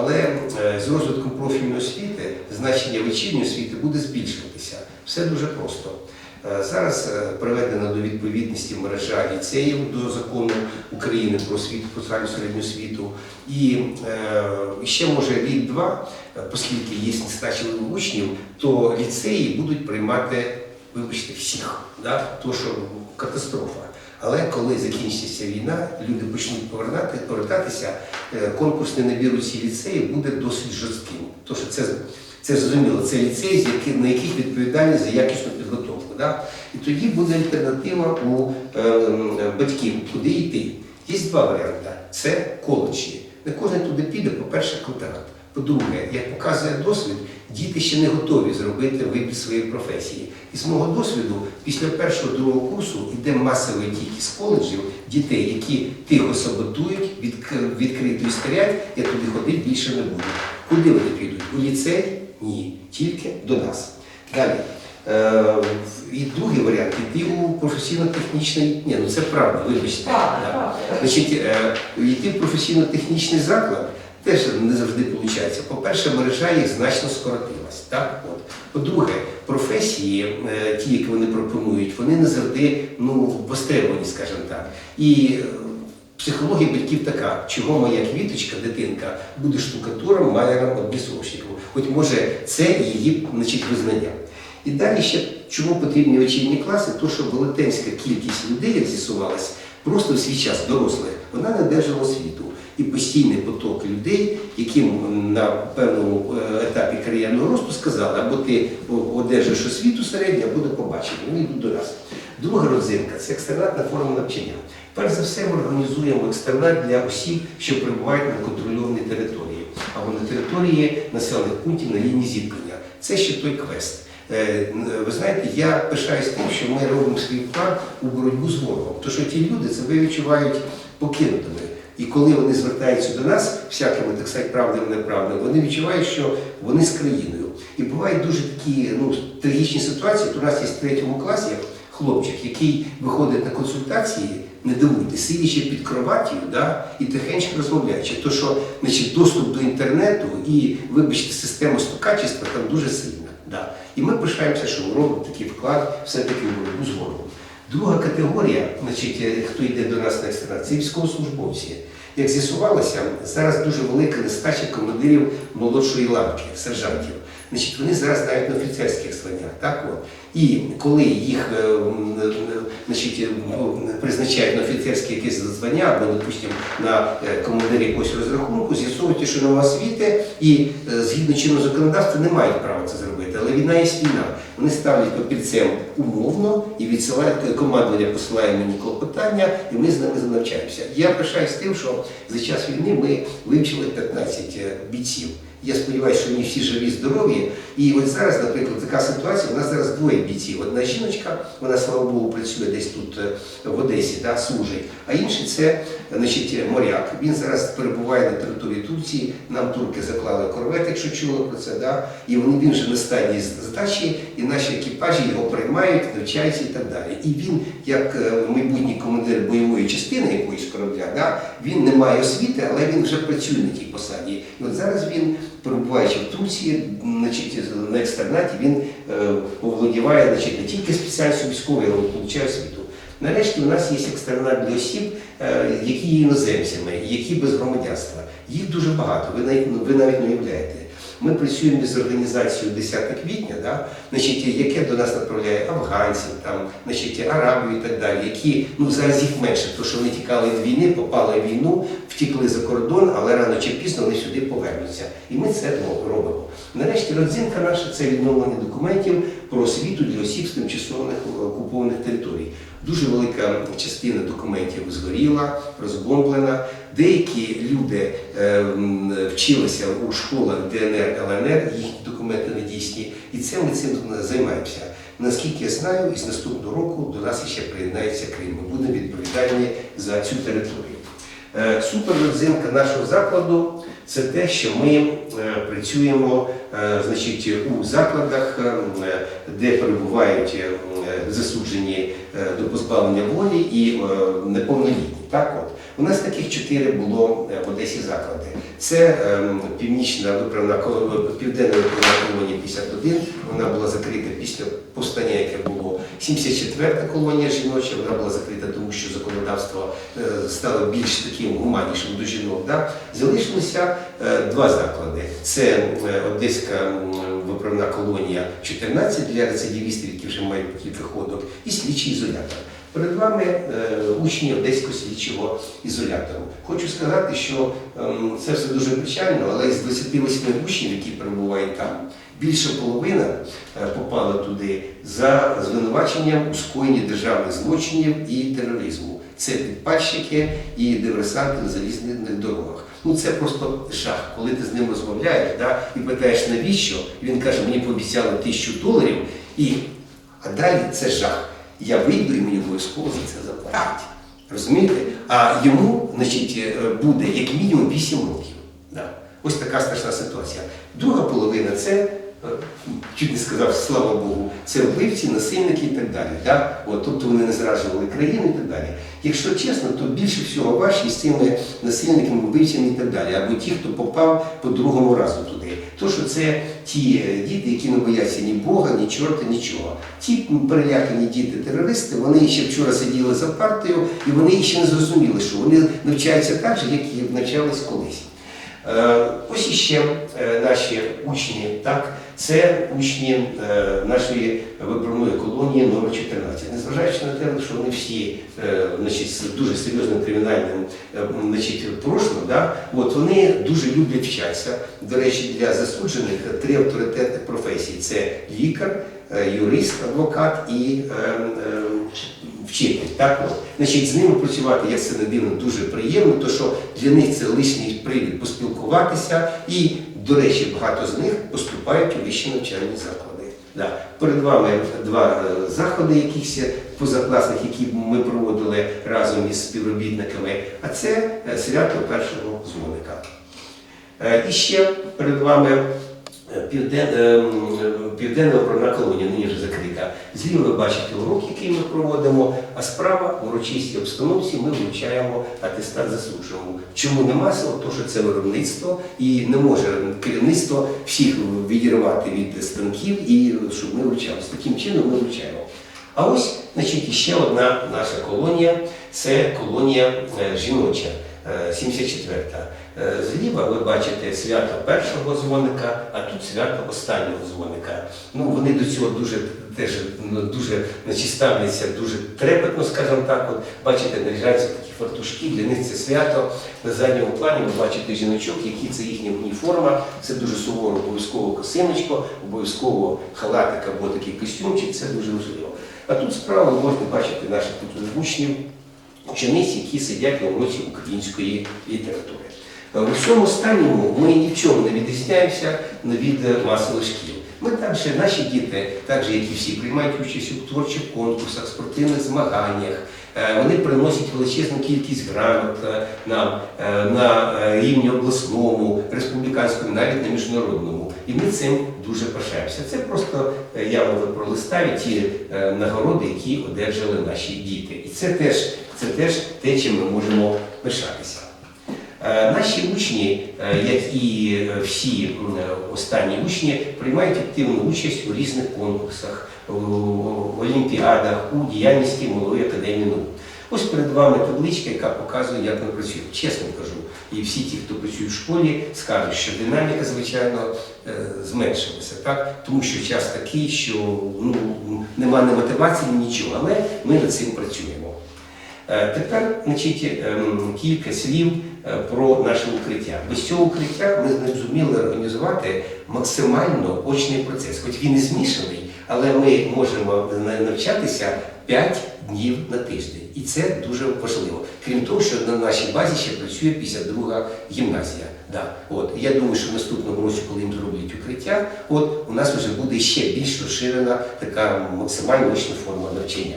Але е, з розвитком профільної освіти значення вечірньої освіти буде збільшуватися. Все дуже просто. Е, Зараз е, приведена до відповідності мережа ліцеїв до закону України про освіту, про загальну середню освіту. І ще може рік-два, оскільки є нестача учнів, то ліцеї будуть приймати, вибачте, всіх. Да? То, що катастрофа. Але коли закінчиться війна, люди почнуть повертати, повертатися, е, конкурсний набір у ці ліцеї буде досить жорстким. Що це, це зрозуміло, це ліцеї, на яких відповідальність за якісну підготовку. Да? І тоді буде альтернатива у е, батьків, куди йти. Є два варіанти: це коледжі. Не кожен туди піде, по-перше, контракт. По-друге, як показує досвід, діти ще не готові зробити вибір своєї професії. І з мого досвіду, після першого другого курсу йде масовий тік з коледжів дітей, які тихо саботують, відк- відкрито істерять, я туди ходити більше не буду. Куди вони підуть? У ліцей? Ні, тільки до нас. Далі. Е, і другий варіант йти у професійно-технічний. Ні, ну це правда, вибачте. Так, так. Значить, е, йти в професійно-технічний заклад теж не завжди виходить. По-перше, мережа їх значно скоротилась. Так? От. По-друге, професії, е, ті, які вони пропонують, вони не завжди ну, востребовані, скажімо так. І е, психологія батьків така, чого моя квіточка, дитинка, буде штукатуром, маляром, обмісовщиком. Хоч може це її значить, визнання. І далі ще чому потрібні вечірні класи, то що велетенська кількість людей, як з'ясувалось, просто в свій час дорослих, вона не держала освіту. І постійний поток людей, яким на певному е, етапі кар'єрного росту сказали, або ти одержиш освіту середню, або до побачення. Вони йдуть до нас. Друга родзинка це екстернатна форма навчання. Перш за все, ми організуємо екстернат для осіб, що перебувають на контрольованій території, або на території населених пунктів на лінії зіткнення. Це ще той квест. Е, Ви знаєте, я пишаюсь тим, що ми робимо свій вклад у боротьбу з ворогом. Тому що ті люди себе відчувають покинутими. І коли вони звертаються до нас, всякими так сказати, правдами неправдами, вони відчувають, що вони з країною. І бувають дуже такі ну, трагічні ситуації. От у нас є в третьому класі хлопчик, який виходить на консультації, не дивуйте, сидячи під кроваттю да, і тихенько розмовляючи. То, що значить, доступ до інтернету і, вибачте, система стукачества там дуже сильна. Да. І ми пишаємося, що ми робимо такий вклад все-таки в боротьбу з ворогом. Друга категорія, значить, е, хто йде до нас на екстернат, це військовослужбовці. Як з'ясувалося, зараз дуже велика нестача командирів молодшої ланки, сержантів. Значить, вони зараз навіть на офіцерських званнях. Так от. І коли їх е, е, значить, ну, призначають на офіцерське якесь звання або, допустимо, на командирі якогось розрахунку, з'ясовується, що нова освіти і згідно чинного законодавства не мають права це зробити. Але війна є війна. Вони ставлять папірцем умовно і відсилають командування посилає мені клопотання, і ми з ними навчаємося. Я пишаюсь тим, що за час війни ми вивчили 15 бійців. Я сподіваюся, що вони всі живі, здорові. І от зараз, наприклад, така ситуація. У нас зараз двоє бійців. Одна жіночка, вона слава Богу, працює десь тут е, в Одесі, да, служить. А інший це значить, моряк. Він зараз перебуває на території Турції. Нам турки заклали корвет, якщо чули про це. Да? І вони він вже на стадії здачі, і наші екіпажі його приймають, навчаються і так далі. І він, як е, майбутній командир бойової частини якоїсь корабля, да, він не має освіти, але він вже працює на тій посаді. І от зараз він, перебуваючи в Турції, значить, на екстернаті, він е, оволодіває значить, не тільки спеціальністю військової, але получає освіту. Нарешті у нас є екстернат для осіб, е, які є іноземцями, які без громадянства. Їх дуже багато, ви навіть, ви навіть не уявляєте. Ми працюємо з організацією 10 квітня, да, значить, яке до нас направляє афганців, там, значить, арабів і так далі, які ну, зараз їх менше, тому що вони тікали від війни, попали в війну, втікли за кордон, але рано чи пізно вони сюди повернуться. І ми це робимо. Нарешті родзинка наша це відновлення документів про освіту для осіб з тимчасово окупованих територій. Дуже велика частина документів згоріла, розбомблена. Деякі люди е, вчилися у школах ДНР, ЛНР, їхні документи не дійсні, і це ми цим займаємося. Наскільки я знаю, із наступного року до нас ще приєднається Крим. Ми будемо відповідальні за цю територію. Е, Суперродзинка нашого закладу це те, що ми е, працюємо е, значить, у закладах, е, де перебувають засуджені до позбавлення волі і неповнолітні. Так. У нас таких чотири було е, в Одесі заклади. Це ем, північна виправна південна виправна колонія 51. Вона була закрита після повстання, яке було 74-та колонія жіноча. Вона була закрита, тому що законодавство е, стало більш таким гуманнішим до жінок. Да? Залишилося е, два заклади: це Одеська виправна колонія 14 для рецидивістів, які вже мають кілька ходок, і слідчий ізолятор. Перед вами е, учні Одеського слідчого ізолятору. Хочу сказати, що ем, це все дуже печально, але з 28 учнів, які перебувають там, більше половина е, попала туди за звинуваченням у скоєнні державних злочинів і тероризму. Це підпальщики і диверсанти на залізних дорогах. Ну це просто жах. Коли ти з ним розмовляєш да, і питаєш навіщо, він каже, мені пообіцяли тисячу доларів, і а далі це жах. Я вийду і мені обов'язково за це заплатять. Розумієте? А йому значить, е, буде як мінімум 8 років. Да. Ось така страшна ситуація. Друга половина це, чуть не сказав, слава Богу, це вбивці, насильники і так далі. Да? От, тобто вони не зраджували країну і так далі. Якщо чесно, то більше всього важчі з цими насильниками, вбивцями і так далі, або ті, хто попав по другому разу туди. То, що це ті е, діти, які не бояться ні Бога, ні чорта, нічого. Ті перелякані діти-терористи, вони ще вчора сиділи за партою, і вони ще не зрозуміли, що вони навчаються так же, як і навчались колись. Е, Ось іще е, наші учні, так, це учні е, нашої виправної колонії номер 14. Незважаючи на те, що вони всі значить, з дуже серйозним кримінальним значить, прошлим, да, от, вони дуже люблять вчатися. До речі, для засуджених три авторитетних професії це лікар, юрист, адвокат і е, е, вчитель. Так, от. Значить, з ними працювати, як це не дивно, дуже приємно, то що для них це лишній привід поспілкуватися, і, до речі, багато з них поступають у вищі навчальні заклади. Да. Перед вами два е, заходи, якісь позакласних, які ми проводили разом із співробітниками, а це е, свято першого дзвоника. Е, І ще перед вами південна оборонна колонія, нині вже закрита. Зліва ви бачите урок, який ми проводимо, а справа в урочистій обстановці ми вручаємо атестат заслуженому. Чому не масово? Тому що це виробництво і не може керівництво всіх відірвати від станків і щоб ми вручали. Таким чином ми вручаємо. А ось, значить, ще одна наша колонія це колонія е, жіноча, е, 74-та. Е, Зліва ви бачите свято першого дзвоника, а тут свято останнього дзвоника. Ну, вони до цього дуже теж ну, дуже значить, ставляться дуже трепетно, скажімо так. От, бачите, наряжаються такі фартушки, для них це свято. На задньому плані ви бачите жіночок, які це їхня уніформа, це дуже суворо, обов'язково косиночко, обов'язково халатик або такий костюмчик, це дуже важливо. А тут справа можете бачити наших тут учнів, учениць, які сидять на уроці української літератури. Е, У всьому останньому ми ні в чому не відрізняємося від е, масових шкіл. Ми також, наші діти, так же, як і всі, приймають участь у творчих конкурсах, спортивних змаганнях. Е, Вони приносять величезну кількість грамот е, нам е, на е, рівні обласному, республіканському, навіть на міжнародному. І ми цим дуже пишаємося. Це просто е, я вам пролистаю ті е, нагороди, які одержали наші діти. І це теж, це теж те, чим ми можемо пишатися. Е, Наші учні, як і всі останні учні, приймають активну участь у різних конкурсах, олімпіадах, у діяльності Малої академії наук. Ось перед вами табличка, яка показує, як ми працюємо. Чесно кажу, і всі ті, хто працює в школі, скажуть, що динаміка, звичайно, е, зменшилася, так? тому що час такий, що ну, немає ні мотивації, нічого, але ми над цим працюємо. Е, Тепер значить, ем, кілька слів е, про наше укриття. Без цього укриття ми не зуміли організувати максимально очний процес. Хоч він і змішаний, але ми можемо навчатися 5 днів на тиждень. І це дуже важливо. Крім того, що на нашій базі ще працює 52 гімназія. Да. От. Я думаю, що в наступному році, коли їм зроблять укриття, от, у нас вже буде ще більш розширена така максимально очна форма навчання.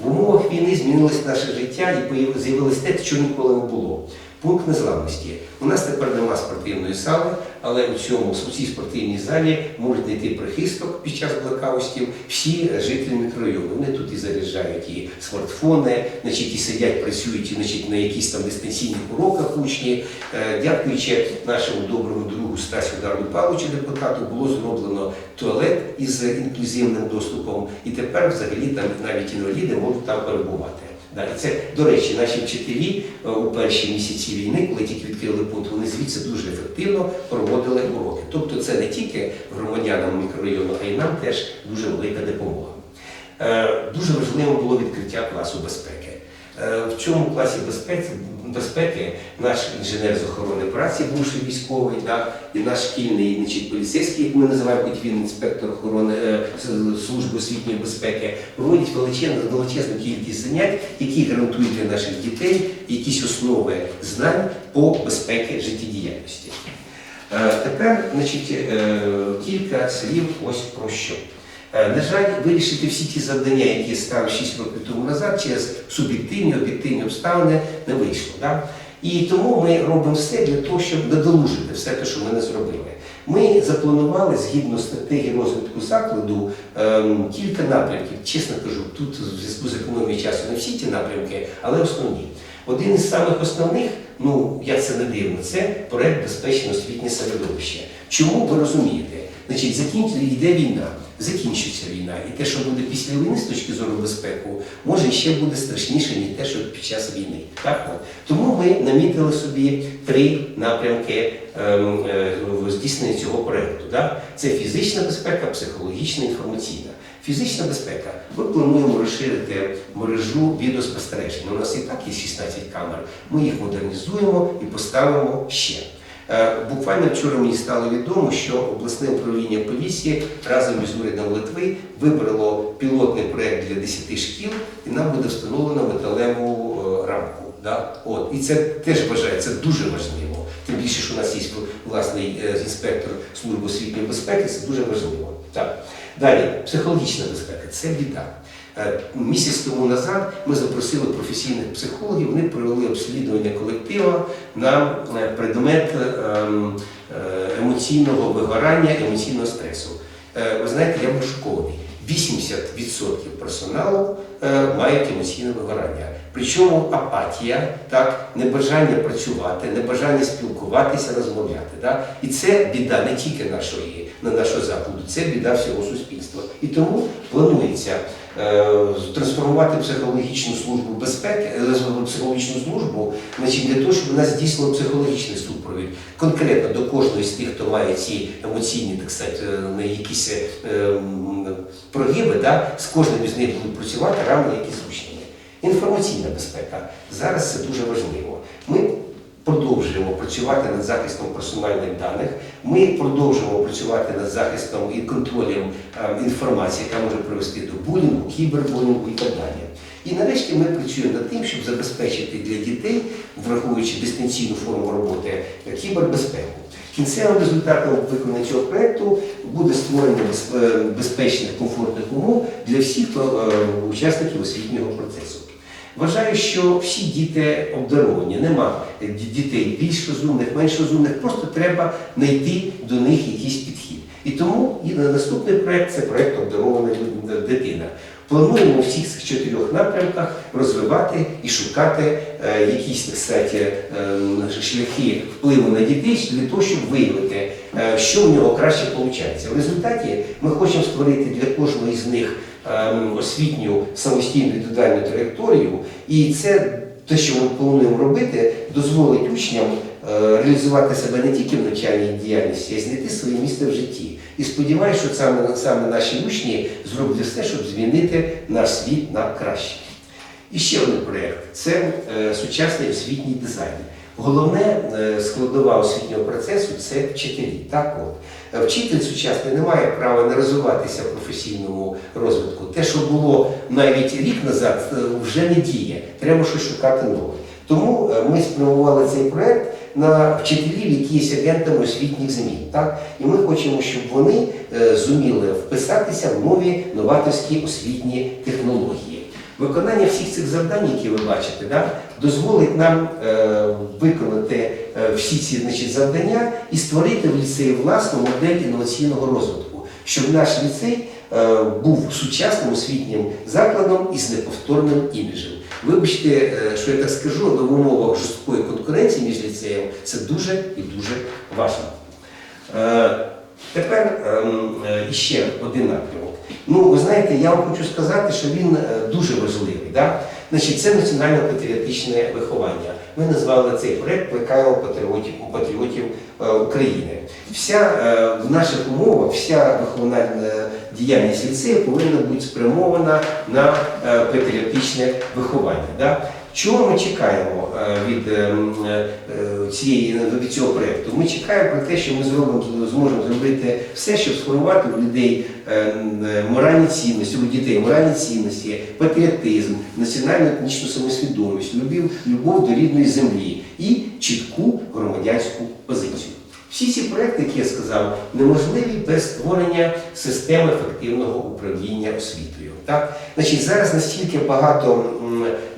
В умовах війни змінилось наше життя і з'явилось те, що ніколи не було. Пункт незламності. У нас тепер нема спортивної зали, але у цьому у цій спортивній залі можуть знайти прихисток під час блекаустів всі жителі мікрорайону. Вони тут і заряджають і смартфони, значить, і сидять, працюють значить, на якісь там дистанційних уроках учні. Е, Дякуючи нашому доброму другу Стасю Дару Павловичу, депутату, було зроблено туалет із інклюзивним доступом, і тепер взагалі там навіть інваліди можуть там перебувати. І це, до речі, наші вчителі е, у перші місяці війни, коли тільки відкрили пункт, вони звідси дуже ефективно проводили уроки. Тобто це не тільки громадянам мікрорайону, а й нам теж дуже велика допомога. Е, Дуже важливо було відкриття класу безпеки. Е, В чому класі безпеки, безпеки наш інженер з охорони праці, бувший військовий, да, і наш шкільний значить, поліцейський, як ми називаємо, хоч він інспектор охорони е, служби освітньої безпеки, проводять величезну, величезну кількість занять, які гарантують для наших дітей якісь основи знань по безпеці життєдіяльності. Е, Тепер значить, е, кілька слів ось про що. Е, На жаль, вирішити всі ті завдання, які я ставив 6 років тому назад, через суб'єктивні, об'єктивні обставини не вийшло. Да? І тому ми робимо все для того, щоб надолужити все те, що ми не зробили. Ми запланували згідно стратегії розвитку закладу ем, кілька напрямків. Чесно кажу, тут в зв'язку з економією часу не всі ті напрямки, але основні. Один із самих основних, ну як це не дивно, це проект безпечне освітнє середовище. Чому ви розумієте? Значить, закінчиться йде війна, закінчиться війна, і те, що буде після війни з точки зору безпеки, може ще буде страшніше, ніж те, що під час війни. Так? Тому ми намітили собі три напрямки ем, е, в цього проекту. Да? Це фізична безпека, психологічна, інформаційна. Фізична безпека. Ми плануємо розширити мережу відеоспостереження. У нас і так є 16 камер. Ми їх модернізуємо і поставимо ще. Е, Буквально вчора мені стало відомо, що обласне управління поліції разом із урядом Литви вибрало пілотний проект для 10 шкіл, і нам буде встановлено металеву е, рамку. Да? От. І це теж вважається дуже важливо. Тим більше, що у нас є власний е, інспектор служби освітньої безпеки, це дуже важливо. Так. Далі, психологічна безпека це біда. Е, Місяць тому назад ми запросили професійних психологів, вони провели обслідування колектива на е, предмет ем, е, емоційного вигорання, емоційного стресу. Ви знаєте, я був шокований. 80% персоналу мають емоційне вигорання. Причому апатія, так, небажання працювати, небажання спілкуватися, розмовляти. Так? І це біда не тільки нашої, на нашого закладу, це біда всього суспільства. І тому планується трансформувати психологічну службу безпеки, е, психологічну службу, значить, для того, щоб вона здійснила психологічний супровід конкретно до кожного з тих, хто має ці емоційні, так сказати, е, якісь е, прогиби, да, з кожним із них будуть працювати равно як і з учнями. Інформаційна безпека. Зараз це дуже важливо. Продовжуємо працювати над захистом персональних даних. Ми продовжуємо працювати над захистом і контролем е, інформації, яка може привести до булінгу, кібербулінгу і так далі. І нарешті ми працюємо над тим, щоб забезпечити для дітей, враховуючи дистанційну форму роботи, е, кібербезпеку. Кінцевим результатом виконання цього проекту буде створення е, безпечних, комфортних умов для всіх е, учасників освітнього процесу. Вважаю, що всі діти обдаровані, нема е, дітей більш розумних, менш розумних, просто треба знайти до них якийсь підхід. І тому і на наступний проект це проект обдарована дитина. Плануємо в всіх цих чотирьох напрямках розвивати і шукати е, якісь так сказати, ем, шляхи впливу на дітей для того, щоб виявити, е, що в нього краще виходить. В результаті ми хочемо створити для кожного із них освітню самостійну індивідуальну траєкторію, і це те, що ми плануємо робити, дозволить учням е, реалізувати себе не тільки в навчальній діяльності, а й знайти своє місце в житті. І сподіваюся, що саме, саме наші учні зроблять все, щоб змінити наш світ на краще. І ще один проєкт це е, сучасний освітній дизайн. Головне е, складова освітнього процесу це вчителі. Так от. Вчитель сучасний не має права не розвиватися в професійному розвитку. Те, що було навіть рік назад, е, вже не діє. Треба щось шукати нове. Тому е, ми спрямували цей проект на вчителів, які є агентами освітніх змін. Так? І ми хочемо, щоб вони е, зуміли вписатися в нові новаторські освітні технології. Виконання всіх цих завдань, які ви бачите, да, дозволить нам е, виконати е, всі ці значить, завдання і створити в ліцеї власну модель інноваційного розвитку, щоб наш ліцей е, був сучасним освітнім закладом із неповторним іміджем. Вибачте, е, що я так скажу, але в умовах жорсткої конкуренції між ліцеєм це дуже і дуже важливо. Е, Тепер ем, е, іще один напрямок. Ну, ви знаєте, я вам хочу сказати, що він е, дуже важливий. Да? Значить, це національно-патріотичне виховання. Ми назвали цей проект Плекаємо патріотів, патріотів е, України. Вся е, в наших умовах, вся виховна діяльність ліцею повинна бути спрямована на патріотичне виховання. Да? Чого ми чекаємо е, від е, е, цієї від цього проєкту? Ми чекаємо про те, що ми зробимо зможемо зробити все, щоб сформувати у людей моральні цінності, у дітей моральні цінності, патріотизм, національну етнічну самосвідомість, любов до рідної землі і чітку громадянську позицію. Всі ці проекти, які я сказав, неможливі без створення системи ефективного управління освітою. Так? Значить, зараз настільки багато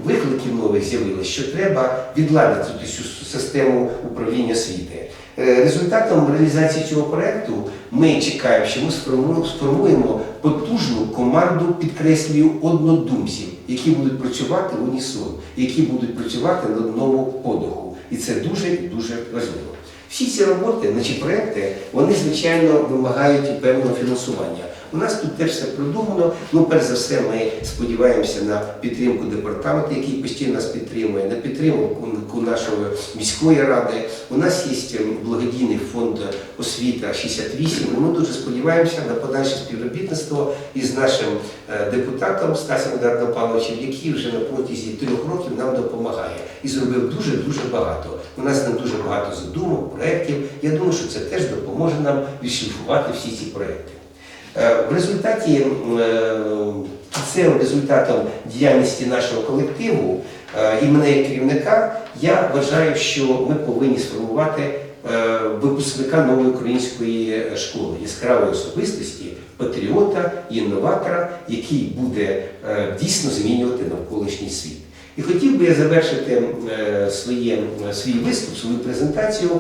викликів нових з'явилось, що треба відладити цю систему управління освіти. Е, Результатом реалізації цього проекту ми чекаємо, що ми сформуємо- потужну команду, підкреслюю, однодумців, які будуть працювати в унісон, які будуть працювати на одному подиху. І це дуже і дуже важливо. Всі ці роботи, значить проекти, вони звичайно вимагають певного фінансування. У нас тут теж все продумано. Ну, перш за все, ми сподіваємося на підтримку департаменту, який постійно нас підтримує, на підтримку нашої міської ради. У нас є ем, благодійний фонд освіта 68. і Ми дуже сподіваємося на подальше співробітництво із нашим е, депутатом Стасом Дарном Павловичем, який вже на протязі трьох років нам допомагає і зробив дуже дуже багато. У нас там дуже багато задумок, проєктів. Я думаю, що це теж допоможе нам відшліфувати всі ці проєкти. Е, В результаті е, результатом діяльності нашого колективу е, і мене як керівника, я вважаю, що ми повинні сформувати випускника нової української школи, яскравої особистості, патріота інноватора, який буде дійсно змінювати навколишній світ. І хотів би я завершити е, своє, свій виступ, свою презентацію